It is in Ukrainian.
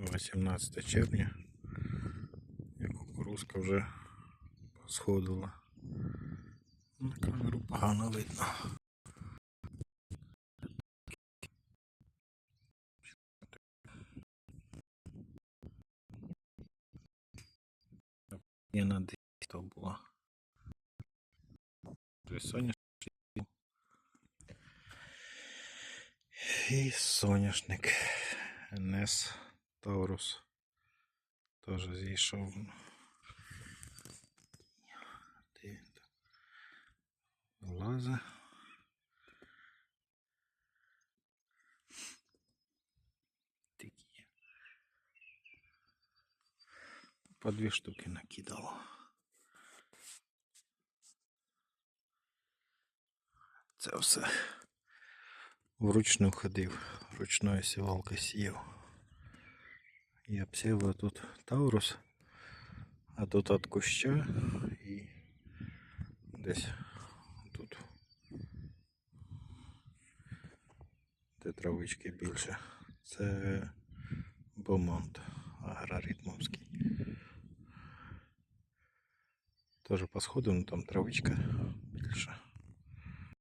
18 червня. І кукурузка вже сходила. На камеру погано видно. Я на 10 була. Соняшник. І соняшник НС Таурус теж зійшов. Де він там? Лаза. Такі. По дві штуки накидало. Це все вручну ходив, ручною сівалкою сіяв. Я обсіяв тут Таурус, а тут от куща і десь тут. Де травички більше. Це Бомонт агроритмовський. Теж по сходу, ну там травичка